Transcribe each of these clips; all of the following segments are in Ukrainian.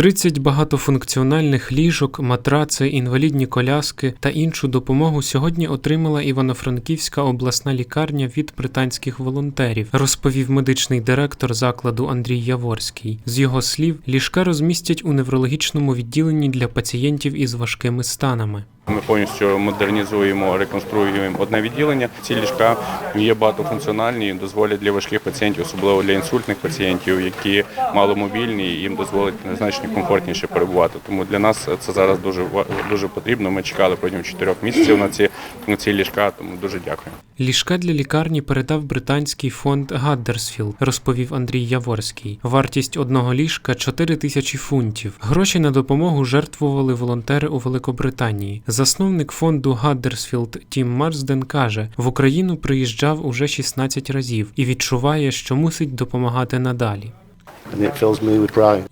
30 багатофункціональних ліжок, матраци, інвалідні коляски та іншу допомогу сьогодні отримала Івано-Франківська обласна лікарня від британських волонтерів, розповів медичний директор закладу Андрій Яворський. З його слів, ліжка розмістять у неврологічному відділенні для пацієнтів із важкими станами. Ми повністю модернізуємо, реконструюємо одне відділення. Ці ліжка є багатофункціональні, і дозволять для важких пацієнтів, особливо для інсультних пацієнтів, які маломобільні, їм дозволить значно комфортніше перебувати. Тому для нас це зараз дуже дуже потрібно. Ми чекали протягом чотирьох місяців на ці на ці ліжка. Тому дуже дякую. Ліжка для лікарні передав британський фонд Гаддерсфілд, розповів Андрій Яворський. Вартість одного ліжка 4 тисячі фунтів. Гроші на допомогу жертвували волонтери у Великобританії. Засновник фонду Гаддерсфілд Тім Марсден каже: в Україну приїжджав уже 16 разів і відчуває, що мусить допомагати надалі.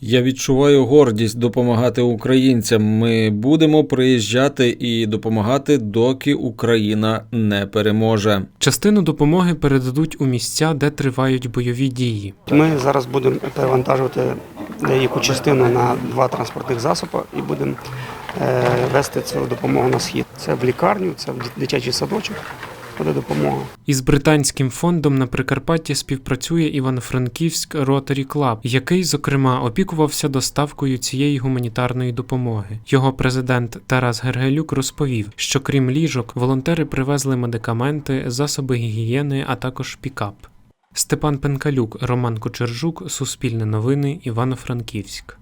Я відчуваю гордість допомагати українцям. Ми будемо приїжджати і допомагати, доки Україна не переможе. Частину допомоги передадуть у місця, де тривають бойові дії. Ми зараз будемо перевантажувати деяку частину на два транспортних засоби і будемо е, вести цю допомогу на схід. Це в лікарню, це в дитячий садочок. Буде допомога. Із британським фондом на Прикарпатті співпрацює Івано-Франківськ Rotary Club, який, зокрема, опікувався доставкою цієї гуманітарної допомоги. Його президент Тарас Гергелюк розповів, що крім ліжок, волонтери привезли медикаменти, засоби гігієни, а також пікап. Степан Пенкалюк, Роман Кочержук, Суспільне новини, Івано-Франківськ.